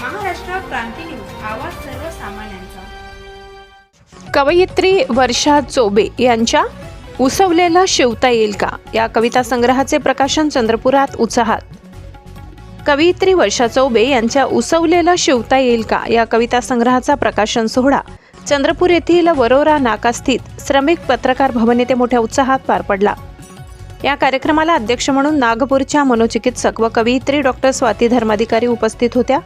क्रांती news आवाज सर्वसामान्यांचा. कवयित्री वर्षा चोबे यांच्या उसवलेला शिवता येईल का? या कविता संग्रहाचे प्रकाशन चंद्रपुरात उत्साहात. कवयित्री वर्षा चौबे यांच्या उसवलेला शिवता येईल का? या कविता संग्रहाचा प्रकाशन सोहळा चंद्रपूर येथील वरोरा नाकास्थित श्रमिक पत्रकार भवन येथे मोठ्या उत्साहात पार पडला. या कार्यक्रमाला अध्यक्ष म्हणून नागपूरच्या मनोचिकित्सक व कवयित्री डॉक्टर स्वाती धर्माधिकारी उपस्थित होत्या.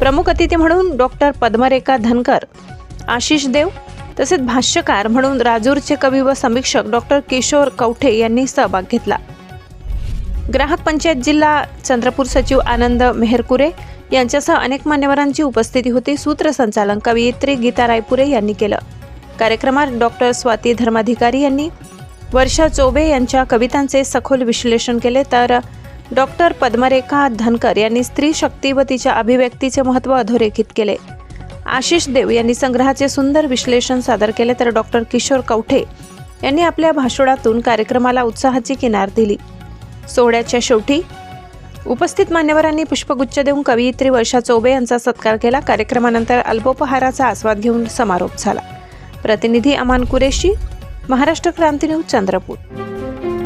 प्रमुख अतिथी म्हणून डॉक्टर पद्मरेखा धनकर आशिष देव तसेच भाष्यकार म्हणून राजूरचे कवी व समीक्षक डॉक्टर किशोर कवठे यांनी सहभाग घेतला. ग्राहक पंचायत जिल्हा चंद्रपूर सचिव आनंद मेहरकुरे यांच्यासह अनेक मान्यवरांची उपस्थिती होती सूत्रसंचालन कवयित्री गीता रायपुरे यांनी केलं. कार्यक्रमात डॉक्टर स्वाती धर्माधिकारी यांनी वर्षा चोबे यांच्या कवितांचे सखोल विश्लेषण केले तर डॉक्टर पद्मरेखा धनकर यांनी स्त्री शक्ती व तिच्या अभिव्यक्तीचे महत्त्व अधोरेखित केले. आशिष देव यांनी संग्रहाचे सुंदर विश्लेषण सादर केले तर डॉक्टर किशोर कवठे यांनी आपल्या भाषणातून कार्यक्रमाला उत्साहाची किनार दिली. सोहळ्याच्या शेवटी उपस्थित मान्यवरांनी पुष्पगुच्छ देऊन कवयित्री वर्षा चौबे यांचा सत्कार केला. कार्यक्रमानंतर अल्पोपहाराचा आस्वाद घेऊन समारोप झाला. प्रतिनिधी अमान कुरेशी महाराष्ट्र क्रांती न्यूज चंद्रपूर.